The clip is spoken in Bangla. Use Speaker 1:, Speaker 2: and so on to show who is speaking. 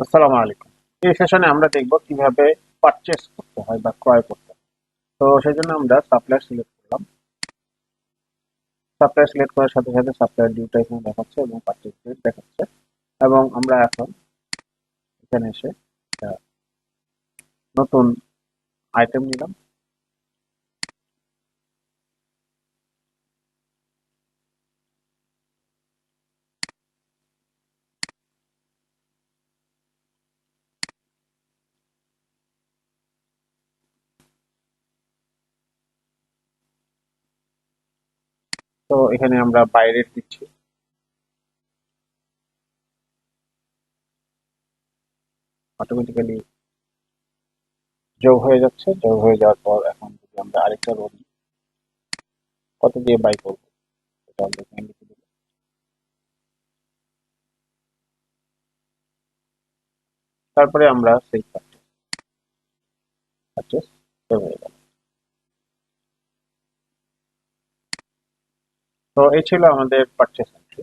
Speaker 1: আসসালামু আলাইকুম। এই সেশনে আমরা দেখব কীভাবে পারচেস করতে হয় বা ক্রয় করতে হয়। তো সেই জন্য আমরা সাপ্লায়ার সিলেক্ট করলাম। সাপ্লায়ার সিলেক্ট করার সাথে সাথে সাপ্লায়ার ডিউটা এখানে দেখাচ্ছে এবং পারচেস ডেট দেখাচ্ছে। এবং আমরা এখন এখানে এসে নতুন আইটেম নিলাম। তো এখানে আমরা বাইরে দিচ্ছি। অটোমেটিক্যালি যোগ হয়ে যাচ্ছে। যোগ হয়ে যাওয়ার পর এখন যদি আমরা আরেকটা রোড কত দিয়ে বাই করব? এটা আমরা তারপরে আমরা সেই পারচেস হয়ে গেল তো এই ছিল আমাদের পারচেস এন্ট্রি